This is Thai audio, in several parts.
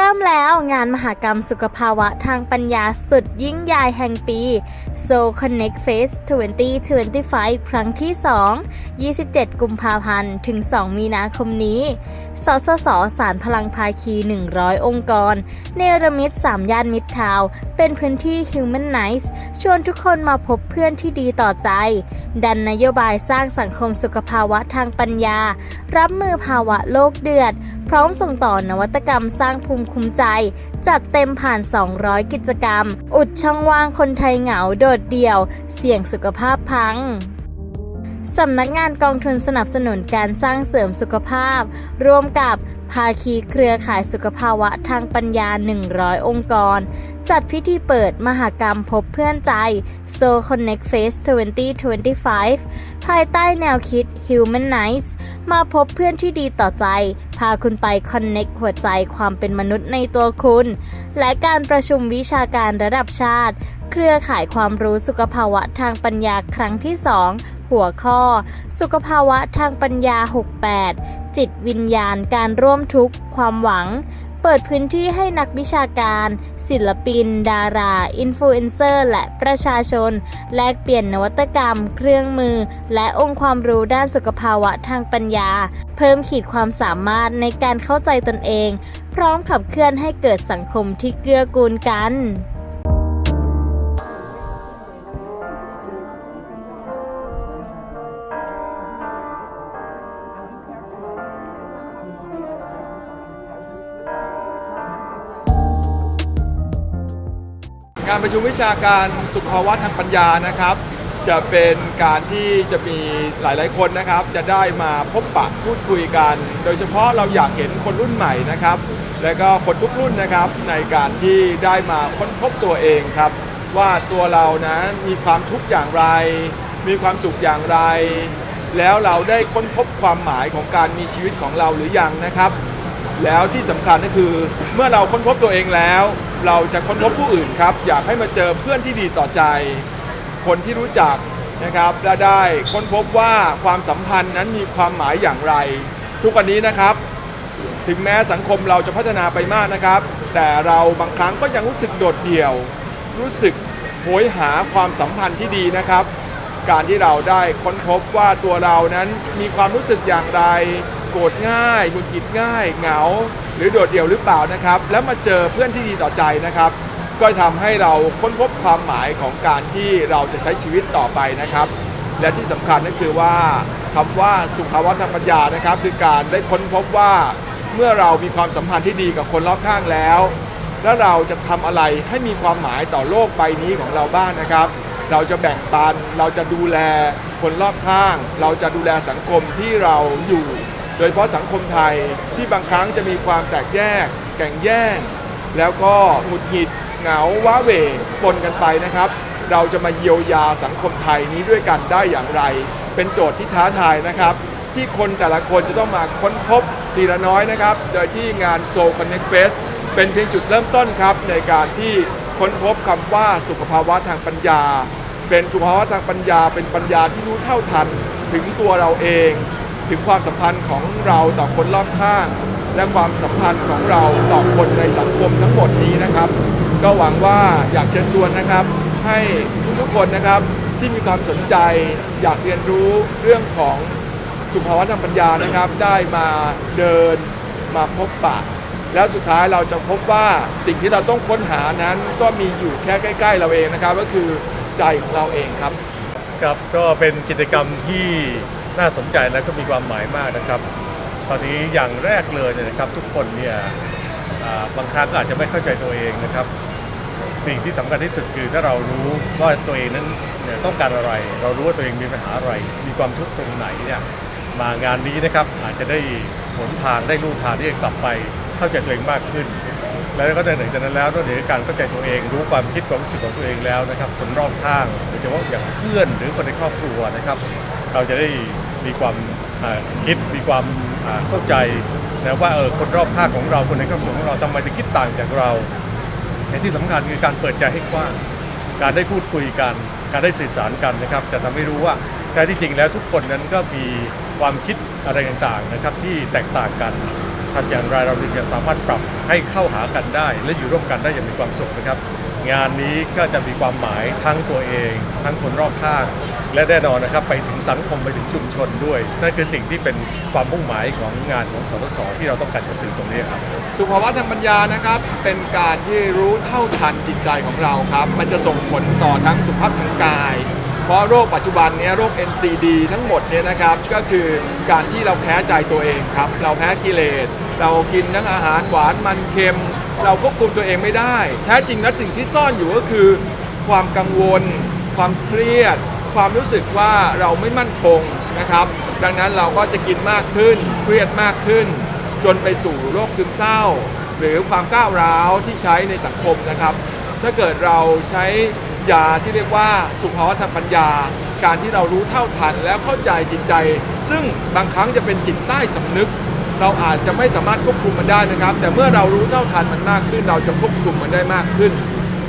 เริ่มแล้วงานมหกรรมสุขภาวะทางปัญญาสุดยิ่งใหญ่แห่งปี So Connect Fest 2025 ครั้งที่ 2 27 กุมภาพันธ์ ถึง 2 มีนาคมนี้ สสส สารพลังภาคี 100 องค์กร เนรมิต3ย่านมิตรทาว เป็นพื้นที่ Human Nice ชวนทุกคนมาพบเพื่อนที่ดีต่อใจ ดันนโยบายสร้างสังคมสุขภาวะทางปัญญา รับมือภาวะโลกเดือด พร้อมส่งต่อนวัตกรรมสร้างภูมิคุ้มใจ จัดเต็มผ่าน 200 กิจกรรม อุดช่องว่างคนไทยเหงาโดดเดี่ยว เสี่ยงสุขภาพพังสำนักงานกองทุนสนับสนุนการสร้างเสริมสุขภาพ ร่วมกับ ภาคีเครือข่ายสุขภาวะทางปัญญา 100 องค์กร จัดพิธีเปิดมหากรรมพบเพื่อนใจ So Connect Fest 2025 ภายใต้แนวคิด Human Nice มาพบเพื่อนที่ดีต่อใจ พาคุณไป Connect หัวใจความเป็นมนุษย์ในตัวคุณ และการประชุมวิชาการระดับชาติ เครือข่ายความรู้สุขภาวะทางปัญญาครั้งที่ 2 หัวข้อ สุขภาวะทางปัญญา 68จิตวิญญาณการร่วมทุกข์ ความหวัง เปิดพื้นที่ให้นักวิชาการ ศิลปิน ดารา อินฟลูเอนเซอร์ และประชาชน แลกเปลี่ยนนวัตกรรม เครื่องมือ และองค์ความรู้ด้านสุขภาวะทางปัญญา เพิ่มขีดความสามารถในการเข้าใจตนเอง พร้อมขับเคลื่อนให้เกิดสังคมที่เกื้อกูลกัน งานประชุมวิชาการสุขภาวะทางปัญญานะครับ จะเป็นการที่จะมีหลาย ๆ คนนะครับ จะได้มาพบปะพูดคุยกัน โดยเฉพาะเราอยากเห็นคนรุ่นใหม่นะครับ และก็คนทุกรุ่นนะครับในการที่ได้มาค้นพบตัวเองครับ ว่าตัวเรานะมีความทุกข์อย่างไร มีความสุขอย่างไร แล้วเราได้ค้นพบความหมายของการมีชีวิตของเราหรือยังนะครับ แล้วที่สำคัญก็คือเมื่อเราค้นพบตัวเองแล้ว เราจะค้นพบผู้อื่นครับ อยากให้มาเจอเพื่อนที่ดีต่อใจ คนที่รู้จักนะครับและได้ค้นพบว่าความสัมพันธ์นั้นมีความหมายอย่างไร ทุกวันนี้นะครับ ถึงแม้สังคมเราจะพัฒนาไปมากนะครับ แต่เราบางครั้งก็ยังรู้สึกโดดเดี่ยว รู้สึกโหยหาความสัมพันธ์ที่ดีนะครับ การที่เราได้ค้นพบว่าตัวเรานั้นมีความรู้สึกอย่างไร โกรธง่ายหงุดหงิดง่าย เหงา หรือโดดเดี่ยวหรือเปล่านะครับ แล้วมาเจอเพื่อนที่ดีต่อใจนะครับ ก็ทำให้เราค้นพบความหมายของการที่เราจะใช้ชีวิตต่อไปนะครับ และที่สำคัญก็คือว่าคำว่าสุขภาวะทางปัญญานะครับ คือการได้ค้นพบว่าเมื่อเรามีความสัมพันธ์ที่ดีกับคนรอบข้างแล้ว แล้วเราจะทำอะไรให้มีความหมายต่อโลกใบนี้ของเราบ้างนะครับ เราจะแบ่งปันเราจะดูแลคนรอบข้าง เราจะดูแลสังคมที่เราอยู่ โดยเฉพาะสังคมไทยที่บางครั้งจะมีความแตกแยก แก่งแย่ง แล้วก็หงุดหงิดเหงาว้าเหวปนกันไปนะครับ เราจะมาเยียวยาสังคมไทยนี้ด้วยกันได้อย่างไร เป็นโจทย์ที่ท้าทายนะครับ ที่คนแต่ละคนจะต้องมาค้นพบทีละน้อยนะครับ โดยที่งาน Soul Connect Fest เป็นเพียงจุดเริ่มต้นครับ ในการที่ค้นพบคำว่าสุขภาวะทางปัญญา เป็นสุขภาวะทางปัญญา เป็นปัญญาที่รู้เท่าทันถึงตัวเราเอง ถึงความสัมพันธ์ของเราต่อคนรอบข้าง และความสัมพันธ์ของเราต่อคนในสังคมทั้งหมดนี้นะครับ ก็หวังว่าอยากเชิญชวนนะครับ ให้ทุกๆคนนะครับที่มีความสนใจอยากเรียนรู้เรื่องของสุภาวะทางปัญญานะครับ ได้มาเดินมาพบปะ แล้วสุดท้ายเราจะพบว่าสิ่งที่เราต้องค้นหานั้นก็มีอยู่แค่ใกล้ ๆ เราเองนะครับ ก็คือใจของเราเองครับ ครับก็เป็นกิจกรรมที่ น่าสนใจและก็มีความหมายมากนะครับ ตอนนี้อย่างแรกเลยเนี่ยนะครับ ทุกคนเนี่ยบางครั้งก็อาจจะไม่เข้าใจตัวเองนะครับ สิ่งที่สำคัญที่สุดคือถ้าเรารู้ว่าตัวเองนั้นต้องการอะไร เรารู้ว่าตัวเองมีปัญหาอะไร มีความทุกข์ตรงไหนเนี่ยมางานนี้นะครับอาจจะได้หนทางได้ลู่ทางที่จะกลับไปเข้าใจตัวเองมากขึ้น แล้วก็หลังจากนั้นแล้วนอกเหนือการเข้าใจตัวเอง รู้ความคิดความรู้สึกของตัวเองแล้วนะครับคนรอบข้างโดยเฉพาะอย่างเพื่อนหรือคนในครอบครัวนะครับ เราจะได้มีความคิดมีความเข้าใจนะว่าเออคนรอบข้างของเราคนในครอบครัวของเราทำไมถึงคิดต่างจากเราแต่ที่สำคัญคือการเปิดใจให้กว้างการได้พูดคุยกัน การได้สื่อสารกันนะครับ จะทำให้รู้ว่าแท้ที่จริงแล้วทุกคนนั้นก็มีความคิดอะไรต่างๆนะครับ ที่แตกต่างกันทำอย่างไรเราถึงจะสามารถปรับให้เข้าหากันได้ และอยู่ร่วมกันได้อย่างมีความสุขนะครับ งานนี้ก็จะมีความหมายทั้งตัวเอง ทั้งคนรอบข้าง และแน่นอนนะครับไปถึงสังคมไปถึงชุมชนด้วยนั่นคือสิ่งที่เป็นความมุ่งหมายของงานของสทศที่เราต้องการจะสื่อตรงนี้ครับสุภาวะทางปัญญานะครับ เป็นการที่รู้เท่าทันจิตใจของเราครับ มันจะส่งผลต่อทั้งสุขภาพทางกาย เพราะโรคปัจจุบันนี้โรค NCD ทั้งหมดเนี่ยนะครับ ก็คือการที่เราแพ้ใจตัวเองครับ เราแพ้กิเลสเรากินทั้งอาหารหวานมันเค็ม เราควบคุมตัวเองไม่ได้ แท้จริงแล้วสิ่งที่ซ่อนอยู่ก็คือ ความกังวล ความเครียด ความรู้สึกว่าเราไม่มั่นคงนะครับ ดังนั้นเราก็จะกินมากขึ้น เครียดมากขึ้น จนไปสู่โรคซึมเศร้า หรือความก้าวร้าวที่ใช้ในสังคมนะครับ ถ้าเกิดเราใช้ยาที่เรียกว่าสุภาวะทางปัญญา การที่เรารู้เท่าทันแล้วเข้าใจจิตใจ ซึ่งบางครั้งจะเป็นจิตใต้สำนึก เราอาจจะไม่สามารถควบคุมมันได้นะครับ แต่เมื่อเรารู้เท่าทันมันมากขึ้น เราจะควบคุมมันได้มากขึ้น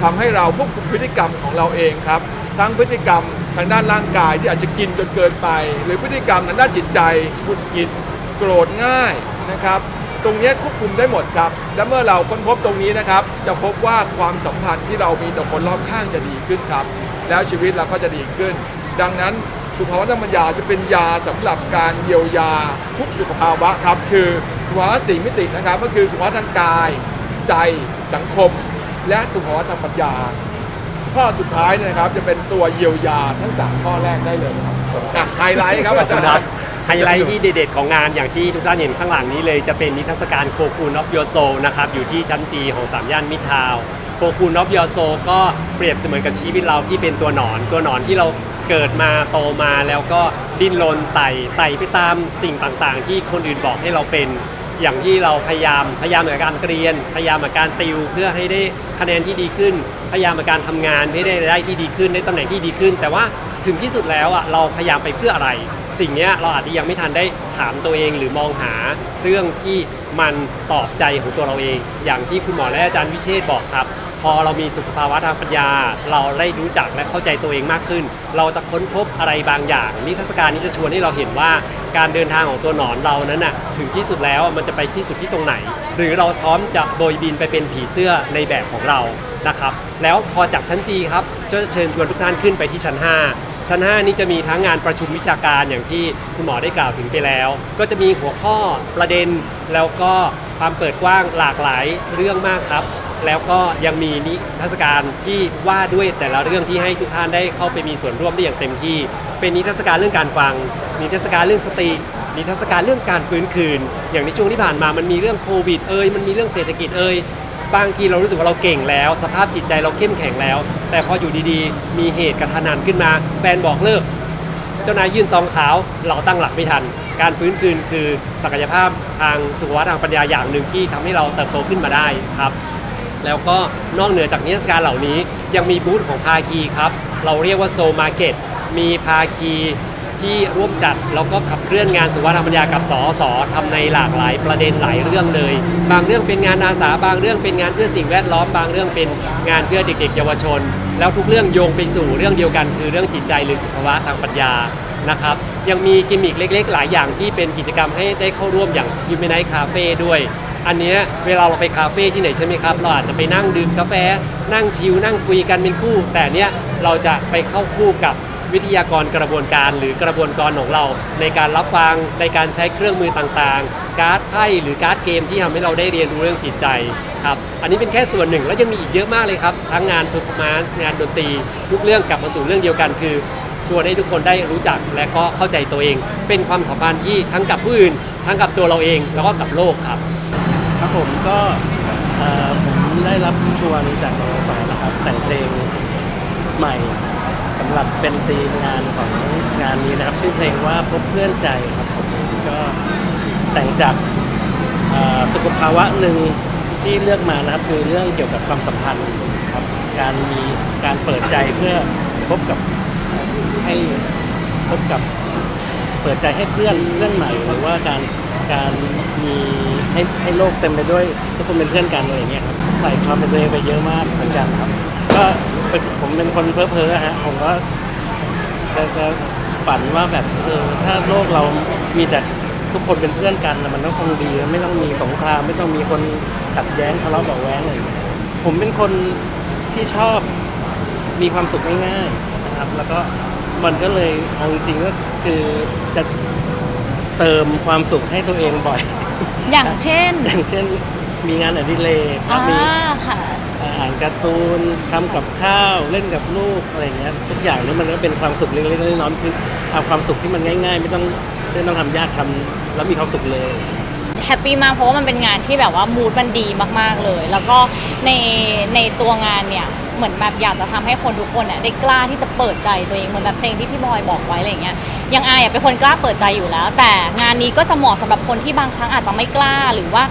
ทำให้เราควบคุมพฤติกรรมของเราเองครับ ทั้งพฤติกรรมทางด้านร่างกายที่อาจจะกินจนเกินไป หรือพฤติกรรมทางด้านจิตใจหงุดหงิดโกรธง่ายนะครับ ตรงนี้ควบคุมได้หมดครับ และเมื่อเราค้นพบตรงนี้นะครับ จะพบว่าความสัมพันธ์ที่เรามีต่อคนรอบข้างจะดีขึ้นครับ แล้วชีวิตเราก็จะดีขึ้น ดังนั้นสุภาวะธรรมยาจะเป็นยาสำหรับการเยียวยาทุกสุขภาวะครับ คือสุขภาวะสี่มิตินะครับ ก็คือสุขภาวะทางกาย ใจสังคม และสุขภาวะทางปัญญา ข้อสุดท้ายเนี่ยนะครับจะเป็นตัวเยียวยาทั้งสามข้อแรกได้เลยครับอะไฮไลท์ครับอาจารครับย์ไฮไลท์ที่เด็ดๆของงานอย่างที่ทุกท่านเห็นข้างหลังนี้เลยจะเป็นนิทรรศการโคคูนอฟยโซนะครับอยู่ที่ชั้นจีของสามย่านมิทาวโคคูนอฟยโซก็เปรียบเสมือนกับชีวิตเราที่เป็นตัวหนอน ตัวหนอนที่เราเกิดมาโตมาแล้วก็ดิ้นรนไต่ไต่ไปตามสิ่งต่างๆ ที่คนอื่นบอกให้เราเป็น อย่างที่เราพยายามพยายามในการเรียน พยายามในการติวเพื่อให้ได้ คะแนนที่ดีขึ้น พยายามในการทำงานให้ได้รายได้ที่ดีขึ้นได้ตำแหน่งที่ดีขึ้น แต่ว่าถึงที่สุดแล้วอะเราพยายามไปเพื่ออะไร สิ่งนี้เราอาจจะยังไม่ทันได้ถามตัวเองหรือมองหาเรื่องที่มันตอบใจของตัวเราเอง อย่างที่คุณหมอและอาจารย์วิเชษบอกครับ พอเรามีสุขภาวะทางปัญญา เราได้รู้จักและเข้าใจตัวเองมากขึ้น เราจะค้นพบอะไรบางอย่างนิทรรศการนี้จะชวนให้เราเห็นว่า การเดินทางของตัวหนอนเรานั้นน่ะถึงที่สุดแล้วมันจะไปสิ้นสุดที่ตรงไหน หรือเราพร้อมจะโบยบินไปเป็นผีเสื้อในแบบของเรานะครับ แล้วพอจากชั้นจีครับจะเชิญชวนทุกท่านขึ้นไปที่ชั้น 5 ชั้น 5 นี้จะมีทั้งงานประชุมวิชาการอย่างที่คุณหมอได้กล่าวถึงไปแล้ว ก็จะมีหัวข้อประเด็นแล้วก็ความเปิดกว้างหลากหลายเรื่องมากครับ แล้วก็ยังมีนิทรรศการที่ว่าด้วยแต่ละเรื่องที่ให้ทุกท่านได้เข้าไปมีส่วนร่วมได้อย่างเต็มที่ เป็นนิทรรศการเรื่องการฟัง นิทรรศการเรื่องสตินิทรรศการเรื่องการฟื้นคืน อย่างในช่วงที่ผ่านมามันมีเรื่องโควิดเอ่ยมันมีเรื่องเศรษฐกิจเอ่ยบางทีเรารู้สึกว่าเราเก่งแล้ว สภาพจิตใจเราเข้มแข็งแล้ว แต่พออยู่ดีๆ มีเหตุกระทันหันขึ้นมาแฟนบอกเลิก เจ้านายยื่นซองขาวเราตั้งหลักไม่ทัน การฟื้นคืนคือศักยภาพทางสุขภาพทางปัญญาอย่างหนึ่งที่ทำให้เราเติบโตขึ้นมาได้ครับ แล้วก็นอกเหนือจากนิทรรศการเหล่านี้ ยังมีบูธของภาคีครับ เราเรียกว่าโซมาร์เก็ตมีภาคีที่ร่วมจัดแล้วก็ขับเคลื่อนงานสุขภาพทางปัญญากับสอสอทำในหลากหลายประเด็นหลายเรื่องเลย บางเรื่องเป็นงานอาสาบางเรื่องเป็นงานเพื่อสิ่งแวดล้อมบางเรื่องเป็นงานเพื่อเด็กๆ เยาวชน แล้วทุกเรื่องโยงไปสู่เรื่องเดียวกัน คือเรื่องจิตใจหรือสุขภาวะทางปัญญานะครับยังมีกิมมิคเล็ก ๆ หลายอย่างที่เป็นกิจกรรมให้ได้เข้าร่วมอย่างยูเมนไนคาเฟ่ด้วย อันเนี้ยเวลาเราไปคาเฟ่ที่ไหนใช่ไหมครับ เราอาจจะไปนั่งดื่มกาแฟ นั่งชิลนั่งคุยกันเป็นคู่ แต่เนี้ยเราจะไปเข้าคู่กับวิทยากรกระบวนการหรือกระบวนการของเรา ในการรับฟังในการใช้เครื่องมือต่างๆ การ์ดไพ่หรือการ์ดเกมที่ทำให้เราได้เรียนรู้เรื่องจิตใจครับอันนี้เป็นแค่ส่วนหนึ่งแล้วยังมีอีกเยอะมากเลยครับ ทั้งงานเพอร์ฟอร์แมนซ์งานดนตรีทุกเรื่องกลับมาสู่เรื่องเดียวกันคือชวนให้ทุกคนได้รู้จักและก็เข้าใจตัวเอง เป็นความสัมพันธ์ที่ทั้งกับผู้อื่น ทั้งกับตัวเราเองแล้วก็กับโลกครับ ครับผมก็ผมได้รับชวนจากสสนะครับ แต่งเพลงใหม่สำหรับเป็นธีมงานของงานนี้นะครับ ชื่อเพลงว่าพบเพื่อนใจครับผมก็แต่งจากสุขภาวะหนึ่งที่เลือกมานะครับคือเรื่องเกี่ยวกับความสัมพันธ์ครับการมีการเปิดใจเพื่อพบกับให้พบกับเปิดใจให้เพื่อนเพื่อนใหม่หรือว่าการ การมีให้ให้โลกเต็มไปด้วยทุกคนเป็นเพื่อนกันอะไรอย่างเงี้ยครับใส่ความเป็นตัวเองไปเยอะมากเหมือนกันครับ ก็เป็นผมเป็นคนเพ้อเพ้อฮะผมก็จะจะฝันว่าแบบเออถ้าโลกเรามีแต่ทุกคนเป็นเพื่อนกันนะมันต้องคงดีไม่ต้องมีสงครามไม่ต้องมีคนขัดแย้งทะเลาะเบาะแว้งอะไรอย่างเงี้ยผมเป็นคนที่ชอบมีความสุขง่ายๆนะครับ แล้วก็มันก็เลยเอาจริงๆก็คือจะ เติมความสุขให้ตัวเองบ่อย อย่างเช่นอย่างเช่นมีงานอดิเรกครัอ่าบมีค่ะ อ่านการ์ตูนทำกับข้าวเล่นกับลูกอะไรเงี้ยทุกอย่างนี้มันก็เป็นความสุขเล็กๆน้อยๆคือเอาความสุขที่มันง่าย ๆ ไม่ต้องไม่ต้องทำยากทำแล้วมีความสุขเลย แฮปปี้มากเพราะว่ามันเป็นงานที่แบบว่ามูดมันดีมากๆเลย แล้วก็ในในตัวงานเนี่ย เหมือนแบบอยากจะทำให้คนทุกคนเนี่ยได้กล้าที่จะเปิดใจตัวเองเหมือนแบบเพลงที่พี่บอยบอกไว้อะไรเงี้ยยังอายอะเป็นคนกล้าเปิดใจอยู่แล้ว แต่งานนี้ก็จะเหมาะสำหรับคนที่บางครั้งอาจจะไม่กล้าหรือว่า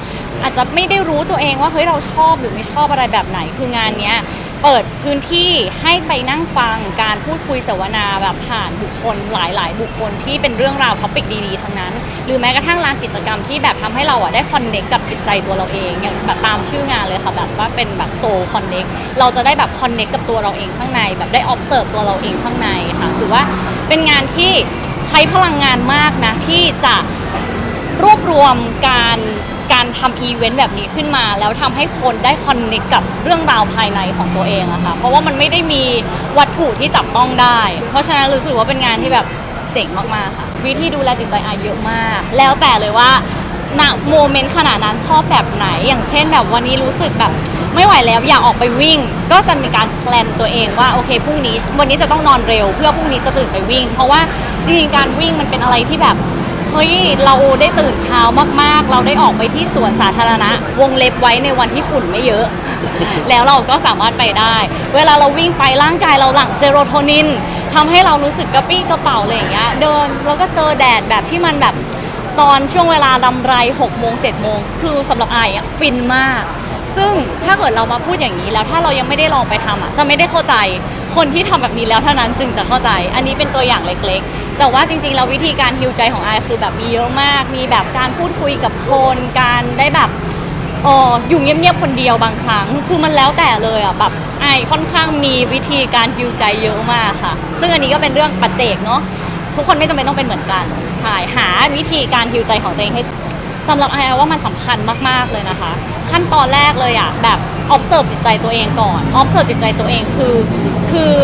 อาจจะไม่ได้รู้ตัวเองว่าเฮ้ยเราชอบหรือไม่ชอบอะไรแบบไหนคืองานเนี้ย เปิดพื้นที่ให้ไปนั่งฟังการพูดคุยเสวนาแบบผ่านบุคคลหลาย ๆ บุคคลที่เป็นเรื่องราวท็อปิกดีๆทั้งนั้น หรือแม้กระทั่งลานกิจกรรมที่แบบทำให้เราอะได้คอนเน็กกับจิตใจตัวเราเองอย่างแบบตามชื่องานเลยค่ะแบบว่าเป็นแบบโซคอนเน็กเราจะได้แบบคอนเน็กกับตัวเราเองข้างใน แบบได้ observe ตัวเราเองข้างในค่ะถือว่าเป็นงานที่ใช้พลังงานมากนะที่จะรวบรวมการ การทำอีเวนต์แบบนี้ขึ้นมา แล้วทำให้คนได้คอนเนคกับเรื่องราวภายในของตัวเองอะค่ะเพราะว่ามันไม่ได้มีวัตถุที่จับต้องได้ เพราะฉะนั้นรู้สึกว่าเป็นงานที่แบบเจ๋งมากๆค่ะ วิธีดูแลจิตใจอายเยอะมาก แล้วแต่เลยว่าณโมเมนต์ขนาดนั้นชอบแบบไหน อย่างเช่นแบบวันนี้รู้สึกแบบไม่ไหวแล้วอยากออกไปวิ่ง ก็จะมีการแพลนตัวเองว่าโอเคพรุ่งนี้ วันนี้จะต้องนอนเร็ว เพื่อพรุ่งนี้จะตื่นไปวิ่ง เพราะว่าจริงๆการวิ่งมันเป็นอะไรที่แบบ เฮ้ยเราได้ตื่นเช้ามากๆ เราได้ออกไปที่สวนสาธารณะ วงเล็บไว้ในวันที่ฝุ่นไม่เยอะ แล้วเราก็สามารถไปได้ เวลาเราวิ่งไปร่างกายเราหลั่งเซโรโทนินทำให้เรารู้สึกกระปี้กระเป๋าอะไรอย่างเงี้ยเดินแล้วก็เจอแดดแบบที่มันแบบตอนช่วงเวลาลำไร6โมง7โมงคือสำหรับไอายอะฟินมาก ซึ่งถ้าเกิดเรามาพูดอย่างนี้แล้วถ้าเรายังไม่ได้ลองไปทำอะจะไม่ได้เข้าใจ คนที่ทำแบบนี้แล้วเท่านั้นจึงจะเข้าใจ อันนี้เป็นตัวอย่างเล็กๆ แต่ว่าจริงๆ แล้ววิธีการฮิวใจของไอคือแบบมีเยอะมาก มีแบบการพูดคุยกับคน การได้แบบเอออยู่เงียบๆ คนเดียวบางครั้ง คือมันแล้วแต่เลยอะแบบไอค่อนข้างมีวิธีการฮิวใจเยอะมากค่ะ ซึ่งอันนี้ก็เป็นเรื่องปัจเจกเนาะ ทุกคนไม่จำเป็นต้องเป็นเหมือนกัน ใช่ หาวิธีการฮิวใจของตัวเองให้สำหรับไอว่ามันสำคัญมากๆเลยนะคะ ขั้นตอนแรกเลยอะแบบ observe จิตใจตัวเองก่อน observe จิตใจตัวเองคือ คือ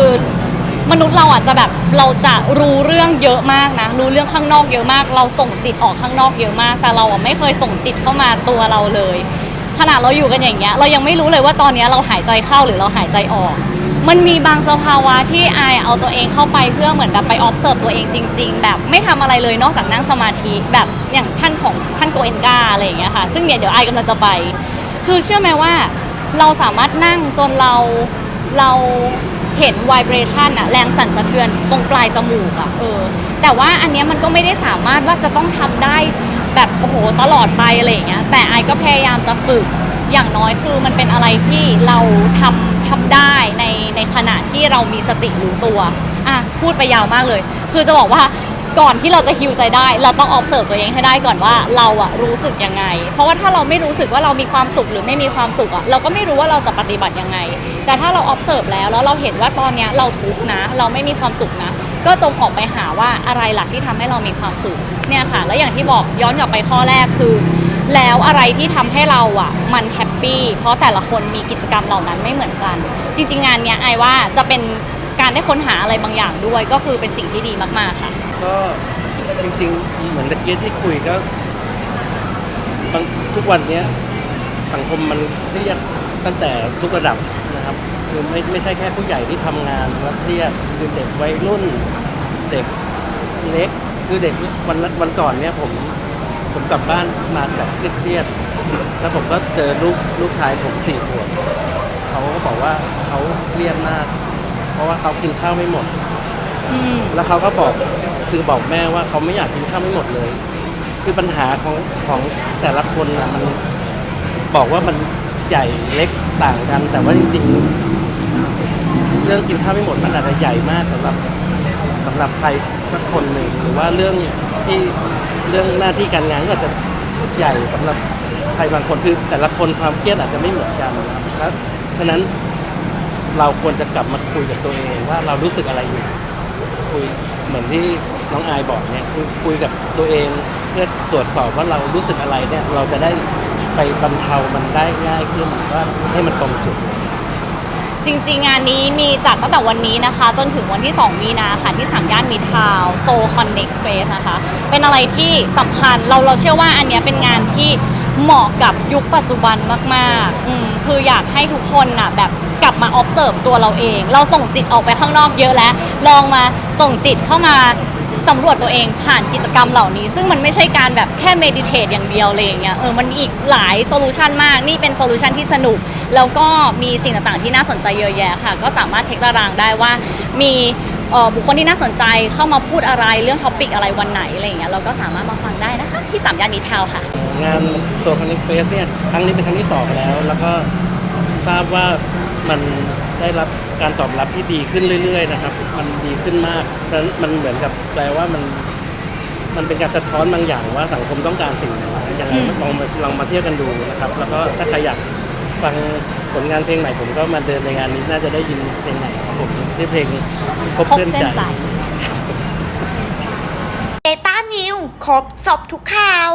มนุษย์เราอะจะแบบเราจะรู้เรื่องเยอะมากนะ รู้เรื่องข้างนอกเยอะมาก เราส่งจิตออกข้างนอกเยอะมาก แต่เราอะไม่เคยส่งจิตเข้ามาตัวเราเลยขนาดเราอยู่กันอย่างเงี้ย เรายังไม่รู้เลยว่าตอนเนี้ยเราหายใจเข้าหรือเราหายใจออก มันมีบางสภาวะที่อายเอาตัวเองเข้าไปเพื่อเหมือนแบบไป observe ตัวเองจริง ๆ แบบไม่ทำอะไรเลยนอกจากนั่งสมาธิแบบอย่างท่านของท่านโกเอนกาอะไรอย่างเงี้ยค่ะ ซึ่งเนี่ยเดี๋ยวอายกำลังจะไป คือเชื่อไหมว่า เราสามารถนั่งจนเราเราเห็น vibration อะแรงสั่นสะเทือนตรงปลายจมูกอะเออ แต่ว่าอันเนี้ยมันก็ไม่ได้สามารถว่าจะต้องทำได้แบบโอ้โหตลอดไปอะไรอย่างเงี้ยแต่ไอายก็พยายามจะฝึกอย่างน้อยคือมันเป็นอะไรที่เราทำทำได้ในในขณะที่เรามีสติรู้ตัวอะพูดไปยาวมากเลย คือจะบอกว่า ก่อนที่เราจะฮิวใจได้ เราต้อง observe ตัวเองให้ได้ก่อนว่าเราอะรู้สึกยังไง เพราะว่าถ้าเราไม่รู้สึกว่าเรามีความสุขหรือไม่มีความสุขอะเราก็ไม่รู้ว่าเราจะปฏิบัติยังไง แต่ถ้าเรา observe แล้วแล้วเราเห็นว่าตอนเนี้ยเราทุกข์นะ เราไม่มีความสุขนะ ก็จงออกไปหาว่าอะไรหลักที่ทำให้เรามีความสุขเนี่ยค่ะ แล้วอย่างที่บอกย้อนกลับไปข้อแรกคือ แล้วอะไรที่ทำให้เราอะมันแฮปปี้เพราะแต่ละคนมีกิจกรรมเหล่านั้นไม่เหมือนกัน จริง ๆ งานเนี้ยไอว่าจะเป็นการได้ค้นหาอะไรบางอย่างด้วยก็คือเป็นสิ่งที่ดีมากๆค่ะ ก็จริงๆ เหมือนตะเกียที่คุยก็บางทุกวันเนี้ยสังคมมันเครียดตั้งแต่ทุกระดับนะครับคือไม่ไม่ใช่แค่ผู้ใหญ่ที่ทำงานแล้วเครียดคือเด็กวัยรุ่นเด็กเล็กคือเด็กวันวันก่อนเนี้ยผมผมกลับบ้านมาแบบเครียดๆแล้วผมก็เจอลูกลูกชายผมสี่ขวบเขาก็บอกว่าเขาเครียดมาก เพราะว่าเขากินข้าวไม่หมดอืมแล้วเขาก็บอก คือบอกแม่ว่าเขาไม่อยากกินข้าวไม่หมดเลย คือปัญหาของของแต่ละคนนะมันบอกว่ามันใหญ่เล็กต่างกัน แต่ว่าจริง ๆ เรื่องกินข้าวไม่หมดมันอาจจะใหญ่มากสำหรับสำหรับใครสักคนหนึ่งหรือว่าเรื่องที่เรื่องหน้าที่การงานก็อาจจะใหญ่สำหรับใครบางคนคือแต่ละคนความเครียดอาจจะไม่เหมือนกันนะครับฉะนั้นเราควรจะกลับมาคุยกับตัวเองว่าเรารู้สึกอะไรอยู่คุย เหมือนที่น้องอายบอกเนี่ยคือคุยกับตัวเองเพื่อตรวจสอบว่าเรารู้สึกอะไรเนี่ยเราจะได้ไปบรรเทามันได้ง่ายขึ้นว่าให้มันตรงจุด จริงๆ งานนี้มีจัดตั้งแต่วันนี้นะคะ จนถึงวันที่ 2 มีนาค่ะ ที่สามย่านมิทาวโซคอนเน็กสเปซนะคะ เป็นอะไรที่สำคัญเราเราเชื่อว่าอันเนี้ยเป็นงานที่ เหมาะกับยุคปัจจุบันมากๆอืมคืออยากให้ทุกคนน่ะแบบกลับมา observe ตัวเราเอง เราส่งจิตออกไปข้างนอกเยอะแล้ว ลองมาส่งจิตเข้ามาสำรวจตัวเองผ่านกิจกรรมเหล่านี้ ซึ่งมันไม่ใช่การแบบแค่เมดิเทตอย่างเดียวเลยอย่างเงี้ยเออมันมีอีกหลายโซลูชันมาก นี่เป็นโซลูชันที่สนุก แล้วก็มีสิ่งต่างๆที่น่าสนใจเยอะแยะค่ะ ก็สามารถเช็คตารางได้ว่ามีเอ่อบุคคลที่น่าสนใจเข้ามาพูดอะไรเรื่องท็อปิกอะไรวันไหนอะไรอย่างเงี้ยเราก็สามารถมาฟังได้นะคะ ที่สามย่านมิตรทาวน์ค่ะ งานโซคอนเน็กเฟสเนี่ยครั้งนี้เป็นครั้งที่สองแล้ว แล้วก็ทราบว่ามันได้รับการตอบรับที่ดีขึ้นเรื่อย ๆ นะครับ มันดีขึ้นมากเพราะฉะนั้นมันเหมือนกับแปลว่ามัน มันเป็นการสะท้อนบางอย่างว่าสังคมต้องการสิ่งไหนยังไงอืมลองมาลองมาเที่ยวกันดูนะครับ แล้วก็ถ้าใครอยากฟังผลงานเพลงใหม่ผมก็มาเดินในงานนี้น่าจะได้ยินเพลงใหม่ของผมชื่อเพลงพบพบเพื่อนเพื่อนใจใจ เดต้านิวครบสอบทุกข่าว